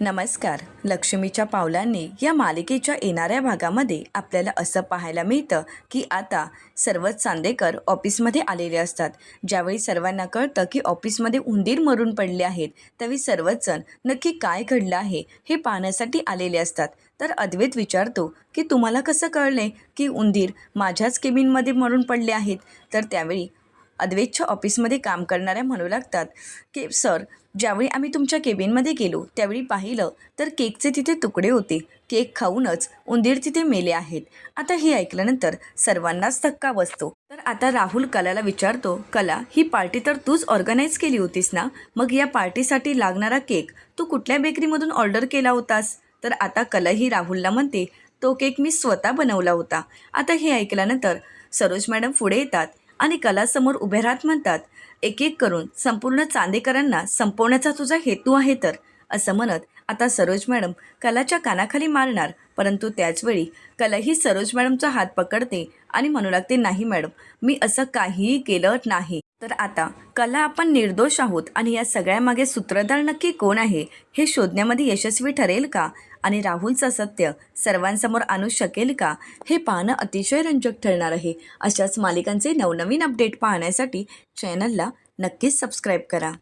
नमस्कार. लक्ष्मीच्या पावलांनी या मालिकेच्या येणाऱ्या भागामध्ये आपल्याला असं पाहायला मिळतं की आता सर्वच चांदेकर ऑफिसमध्ये आलेले असतात. ज्यावेळी सर्वांना कळतं की ऑफिसमध्ये उंदीर मरून पडले आहेत त्यावेळी सर्वच जण नक्की काय घडलं आहे हे पाहण्यासाठी आलेले असतात. तर अद्वैत विचारतो की तुम्हाला कसं कळले की उंदीर माझ्याच केबिनमध्ये मरून पडले आहेत? तर त्यावेळी अद्वैतच्या ऑफिसमध्ये काम करणाऱ्या म्हणू लागतात. की सर ज्यावेळी आम्ही तुमच्या केबिनमध्ये गेलो त्यावेळी पाहिलं तर केकचे तिथे तुकडे होते. केक खाऊनच उंदीर तिथे मेले आहेत. आता हे ऐकल्यानंतर सर्वांनाच धक्का बसतो. तर आता राहुल कलाला विचारतो कला ही पार्टी तर तूच ऑर्गनाईज केली होतीस ना? मग या पार्टीसाठी लागणारा केक तू कुठल्या बेकरीमधून ऑर्डर केला होतास? तर आता कला ही राहुलला म्हणते तो केक मी स्वतः बनवला होता. आता हे ऐकल्यानंतर सरोज मॅडम पुढे येतात. आणि कलासमोर उभे राहत म्हणतात एक एक करून संपूर्ण चांदेकरांना संपवण्याचा तुझा हेतू आहे तर असं म्हणत आता सरोज मॅडम कलाच्या कानाखाली मारणार. परंतु त्याचवेळी कला ही सरोज मॅडमचा हात पकडते आणि म्हणू लागते नाही मॅडम मी असं काहीही केलं नाही. तर आता कला आपण निर्दोष आहोत आणि या सगळ्यामागे सूत्रधार नक्की कोण आहे हे शोधण्यामध्ये यशस्वी ठरेल का? आणि राहुलचं सत्य सर्वांसमोर आणू शकेल का? हे पाहणं अतिशय रंजक ठरणार आहे. अशाच मालिकांचे नवनवीन अपडेट पाहण्यासाठी चॅनलला नक्कीच सबस्क्राईब करा.